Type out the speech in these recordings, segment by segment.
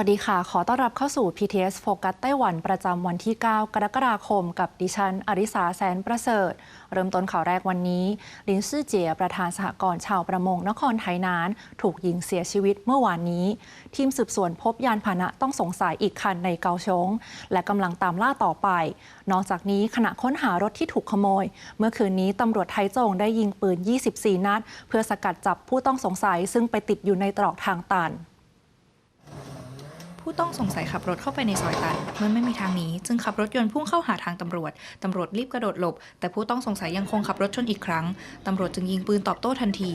วัสดีค่ะ ขอต้อนรับเข้าสู่ PTS โฟกัสไต้หวันประจำวันที่ 9 กรกฎาคม กับดิฉัน อริสาแสนประเสริฐ เริ่มต้นข่าวแรกวันนี้ ลินซื่อเจีย ประธานสหกรณ์ชาวประมงนครไทยนาน ถูกยิงเสียชีวิตเมื่อวานนี้ ทีมสืบสวนพบยานพาหนะต้องสงสัยอีกคันในเกาชง และกำลังตามล่าต่อไป นอกจากนี้ขณะค้นหารถที่ถูกขโมย เมื่อคืนนี้ตำรวจไทยจงได้ยิงปืน 24 นัด เพื่อสกัดจับผู้ต้องสงสัยซึ่งไปติดอยู่ในตรอกทางตัน ผู้ต้องสงสัยขับรถเข้าไปในซอยตันเมื่อไม่มีทางหนีจึงขับรถยนต์พุ่งเข้าหาทางตำรวจ ตำรวจรีบกระโดดหลบ แต่ผู้ต้องสงสัยยังคงขับรถชนอีกครั้ง ตำรวจจึงยิงปืนตอบโต้ทันที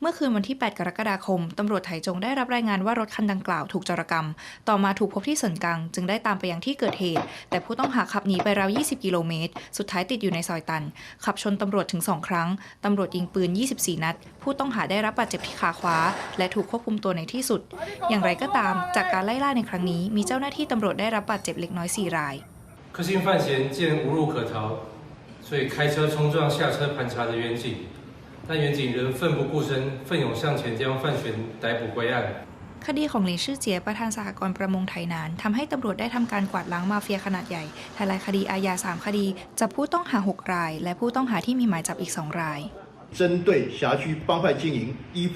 เมื่อคืนวันที่ 8 กรกฎาคม ตำรวจไถจงได้รับรายงานว่ารถคันดังกล่าวถูกจารกรรม ต่อมาถูกพบที่เซินกัง จึงได้ตามไปยังที่เกิดเหตุ แต่ผู้ต้องหาขับหนีไปราว 20 กิโลเมตร สุดท้ายติดอยู่ในซอยตัน ขับชนตำรวจถึง 2 ครั้ง ตำรวจยิงปืน 24 นัด ผู้ต้องหาได้รับบาดเจ็บที่ขาขวา และถูกควบคุมตัวในที่สุด อย่างไรก็ตาม จากการไล่ล่าในรั้งนี้ มีเจ้าหน้าที่ตำรวจได้รับบาดเจ็บเล็กน้อย 4 ราย 柯姓犯嫌见无路可逃，所以开车冲撞下车盘查的远景，但远景仍奋不顾身，奋勇向前将犯嫌逮捕归案。 คดีของหลินชื่อเจียประธานสหกรณ์ประมงไทยนานทำให้ตำรวจได้ทำการกวาดล้างมาเฟียขนาดใหญ่ทลายคดีอาญา 3 คดี จับผู้ต้องหา 6 ราย และผู้ต้องหาที่มีหมายจับอีก 2 ราย 针对辖区帮派经营、依附、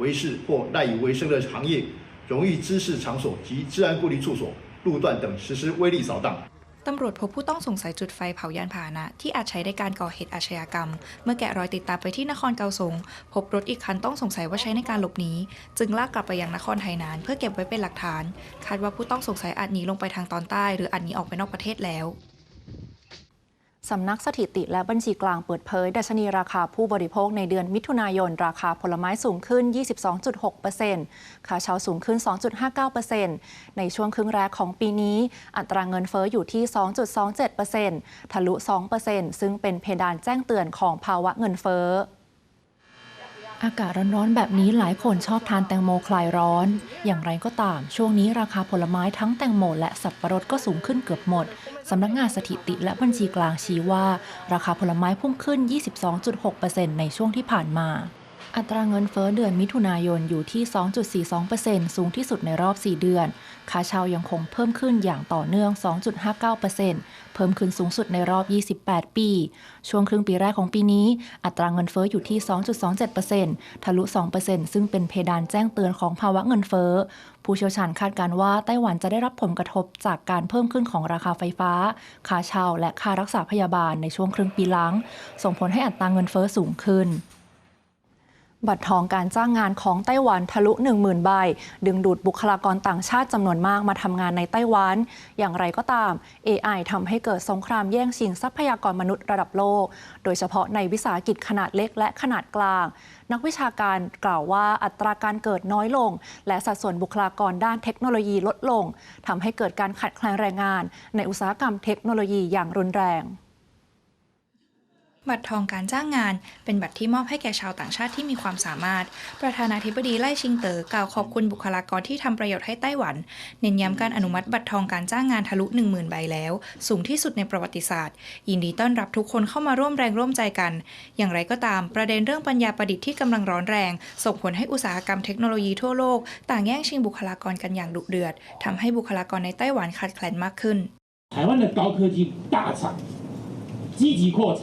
维持或赖以为生的行业、 荣誉知识场所及治安顾虑处所、路段等实施威力扫荡。 ตำรวจพบผู้ต้องสงสัยจุดไฟเผายานพาหนะ ที่อาจใช้ในการก่อเหตุอาชญากรรม เมื่อแกะรอยติดตามไปที่นครเกาสง พบรถอีกคันต้องสงสัยว่าใช้ในการหลบหนี จึงลากกลับไปยังนครไทยนาน เพื่อเก็บไว้เป็นหลักฐาน คาดว่าผู้ต้องสงสัยอาจหนีลงไปทางตอนใต้ หรืออาจหนีออกไปนอกประเทศแล้ว สำนักสถิติและบัญชีกลางเปิดเผย ดัชนีราคาผู้บริโภคในเดือนมิถุนายน ราคาผลไม้สูงขึ้น 22.6%ค่าเช่าสูงขึ้น 2.59%ในช่วงครึ่งแรกของปีนี้ อัตราเงินเฟอ้ออยู่ที่ 2.27%ทะลุ 2%ซึ่งเป็นเพดานแจ้งเตือนของภาวะเงินเฟ้อ อากาศร้อนๆแบบนี้หลายคนชอบทานแตงโมคลายร้อน อย่างไรก็ตาม ช่วงนี้ราคาผลไม้ทั้งแตงโมและสับปะรดก็สูงขึ้นเกือบหมด สำนักงานสถิติและบัญชีกลางชี้ว่า ราคาผลไม้พุ่งขึ้น 22.6%ในช่วงที่ผ่านมา อัตราเงินเฟ้อเดือนมิถุนายนอยู่ที่ 2.42%สูงที่สุดในรอบ 4 เดือน ค่าเช่ายังคงเพิ่มขึ้นอย่างต่อเนื่อง 2.59%เพิ่มขึ้นสูงสุดในรอบ 28 ปี ช่วงครึ่งปีแรกของปีนี้ อัตราเงินเฟ้ออยู่ที่ 2.27%ทะลุ 2%ซึ่งเป็นเพดานแจ้งเตือนของภาวะเงินเฟ้อ ผู้เชี่ยวชาญคาดการณ์ว่าไต้หวันจะได้รับผลกระทบจากการเพิ่มขึ้นของราคาไฟฟ้า ค่าเช่า และค่ารักษาพยาบาลในช่วงครึ่งปีหลัง ส่งผลให้อัตราเงินเฟ้อสูงขึ้น บัตรทองการจ้างงานของไต้หวันทะลุ 10,000 ใบ ดึงดูดบุคลากรต่างชาติจำนวนมากมาทำงานในไต้หวัน อย่างไรก็ตาม AI ทำให้เกิดสงครามแย่งชิงทรัพยากรมนุษย์ระดับโลก โดยเฉพาะในวิสาหกิจขนาดเล็กและขนาดกลาง นักวิชาการกล่าวว่าอัตราการเกิดน้อยลง และสัดส่วนบุคลากรด้านเทคโนโลยีลดลงทำให้เกิดการขาดแคลนแรงงาน ในอุตสาหกรรมเทคโนโลยีอย่างรุนแรง บัตรทองการจ้างงาน เป็นบัตรที่มอบให้แก่ชาวต่างชาติที่มีความสามารถ ประธานาธิบดีไล่ชิงเต๋อกล่าวขอบคุณบุคลากรที่ทำประโยชน์ให้ไต้หวัน เน้นย้ำการอนุมัติบัตรทองการจ้างงานทะลุ 10,000 ใบแล้ว สูงที่สุดในประวัติศาสตร์ ยินดีต้อนรับทุกคนเข้ามาร่วมแรงร่วมใจกัน อย่างไรก็ตาม ประเด็นเรื่องปัญญาประดิษฐ์ที่กำลังร้อนแรง ส่งผลให้อุตสาหกรรมเทคโนโลยีทั่วโลก ต่างแย่งชิงบุคลากรกันอย่างดุเดือดทำให้บุคลากรในไต้หวันขาดแคลนมากขึ้น 台湾的高科技大厂积极扩产，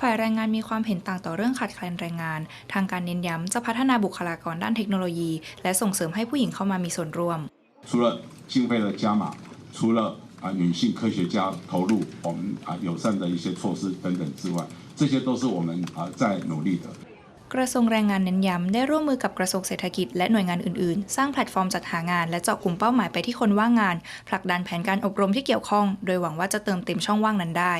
ฝ่ายแรงงานมีความเห็นต่างต่อเรื่องขาดแคลนแรงงาน ทางการเน้นย้ำจะพัฒนาบุคลากรด้านเทคโนโลยี และส่งเสริมให้ผู้หญิงเข้ามามีส่วนร่วม 除了经费的加码，除了啊女性科学家投入我们啊友善的一些措施等等之外，这些都是我们啊在努力的。 กระทรวงแรงงานเน้นย้ำได้ร่วมมือกับกระทรวงเศรษฐกิจและหน่วยงานอื่นๆ สร้างแพลตฟอร์มจัดหางานและเจาะกลุ่มเป้าหมายไปที่คนว่างงาน ผลักดันแผนการอบรมที่เกี่ยวข้อง โดยหวังว่าจะเติมเต็มช่องว่างนั้นได้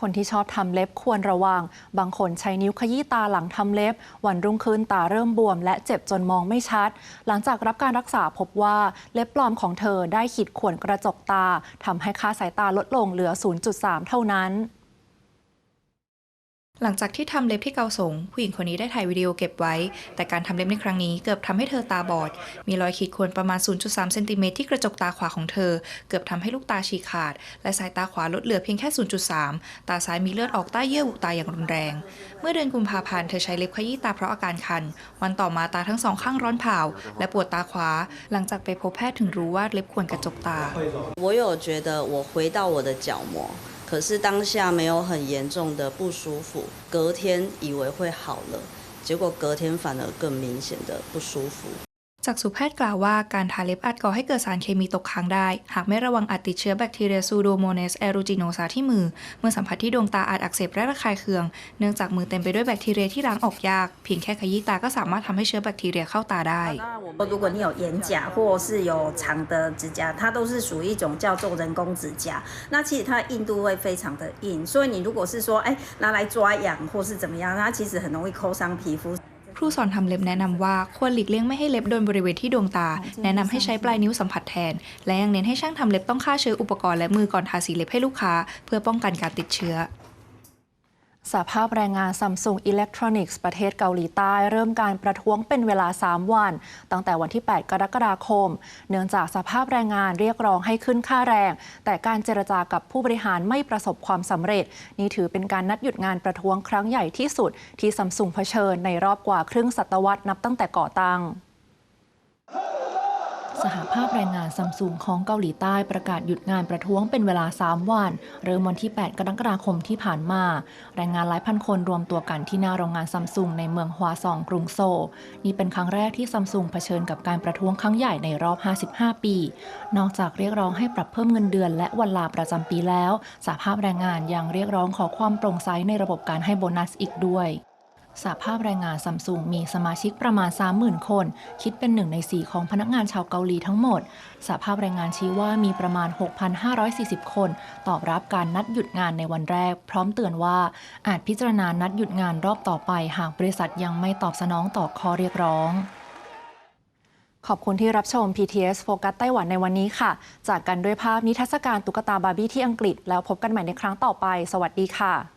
คนที่ชอบทำเล็บควรระวัง บางคนใช้นิ้วขยี้ตาหลังทำเล็บ วันรุ่งขึ้นตาเริ่มบวม และเจ็บจนมองไม่ชัด หลังจากรับการรักษาพบว่าเล็บปลอมของเธอได้ขีดข่วนกระจกตาทำให้ค่าสายตาลดลงเหลือ 0.3 เท่านั้น หลังจากที่ทำเล็บที่เกาสงผู้หญิงคนนี้ได้ถ่ายวิดีโอเก็บไว้ แต่การทำเล็บในครั้งนี้เกือบทำให้เธอตาบอด มีรอยขีดข่วนประมาณ 0.3 เซนติเมตรที่กระจกตาขวาของเธอ เกือบทำให้ลูกตาฉีกขาด และสายตาขวาลดเหลือเพียงแค่ 0.3 ตาซ้ายมีเลือดออกใต้เยื่อบุตาอย่างรุนแรง เมื่อเดือนกุมภาพันธ์เธอใช้เล็บขยี้ตาเพราะอาการคัน วันต่อมาตาทั้งสองข้างร้อนเผาและปวดตาขวา หลังจากไปพบแพทย์ถึงรู้ว่าเล็บข่วนกระจกตา 我有觉得我回到我的角膜， 可是当下没有很严重的不舒服，隔天以为会好了，结果隔天反而更明显的不舒服。 จากสุแพทย์กล่าวว่าการทาเล็บอาจก่อให้เกิดสารเคมีตกค้างได้ หากไม่ระวังอาจติดเชื้อแบคทีเรียซูโดโมเนสแอรูจิโนซาที่มือ เมื่อสัมผัสที่ดวงตาอาจอักเสบและระคายเคือง เนื่องจากมือเต็มไปด้วยแบคทีเรียที่ล้างออกยาก เพียงแค่ขยี้ตาก็สามารถทำให้เชื้อแบคทีเรียเข้าตาได้ 如果你有眼甲或是有长的指甲，它都是属于一种叫做人工指甲。那其实它的硬度会非常的硬，所以你如果是说，哎，拿来抓痒或是怎么样，它其实很容易抠伤皮肤。 ครูสอนทำเล็บแนะนำว่าควรหลีกเลี่ยงไม่ให้เล็บโดนบริเวณที่ดวงตา แนะนำให้ใช้ปลายนิ้วสัมผัสแทน และยังเน้นให้ช่างทำเล็บต้องฆ่าเชื้ออุปกรณ์และมือก่อนทาสีเล็บให้ลูกค้า เพื่อป้องกันการติดเชื้อ สภาพแรงงานซัมซุงอิเล็กทรอนิกส์ประเทศเกาหลีใต้ เริ่มการประท้วงเป็นเวลา 3 วัน ตั้งแต่วันที่ 8 กรกฎาคม เนื่องจากสภาพแรงงานเรียกร้องให้ขึ้นค่าแรง แต่การเจรจากับผู้บริหารไม่ประสบความสำเร็จ นี่ถือเป็นการนัดหยุดงานประท้วงครั้งใหญ่ที่สุด ที่ซัมซุงเผชิญในรอบกว่าครึ่งศตวรรษนับตั้งแต่ก่อตั้ง สหภาพแรงงานซัมซุงของเกาหลีใต้ประกาศหยุดงานประท้วงเป็นเวลา 3 วัน เริ่มวันที่ 8 กรกฎาคมที่ผ่านมา แรงงานหลายพันคนรวมตัวกันที่หน้าโรงงานซัมซุงในเมืองฮวาซองกรุงโซลนี่เป็นครั้งแรกที่ซัมซุงเผชิญกับการประท้วงครั้งใหญ่ในรอบ 55 ปี นอกจากเรียกร้องให้ปรับเพิ่มเงินเดือนและวันลาประจำปีแล้ว สหภาพแรงงานยังเรียกร้องขอความโปร่งใสในระบบการให้โบนัสอีกด้วย สหภาพแรงงานซัมซุงมีสมาชิกประมาณ 30,000 คน คิดเป็นหนึ่งใน4ของพนักงานชาวเกาหลีทั้งหมดสหภาพแรงงานชี้ว่ามีประมาณ 6,540 คน ตอบรับการนัดหยุดงานในวันแรก พร้อมเตือนว่าอาจพิจารณานัดหยุดงานรอบต่อไป หากบริษัทยังไม่ตอบสนองต่อข้อเรียกร้องขอบคุณที่รับชม PTS โฟกัสไต้หวันในวันนี้ค่ะ จากกันด้วยภาพนิทรรศการตุ๊กตาบาร์บี้ที่อังกฤษ แล้วพบกันใหม่ในครั้งต่อไป สวัสดีค่ะ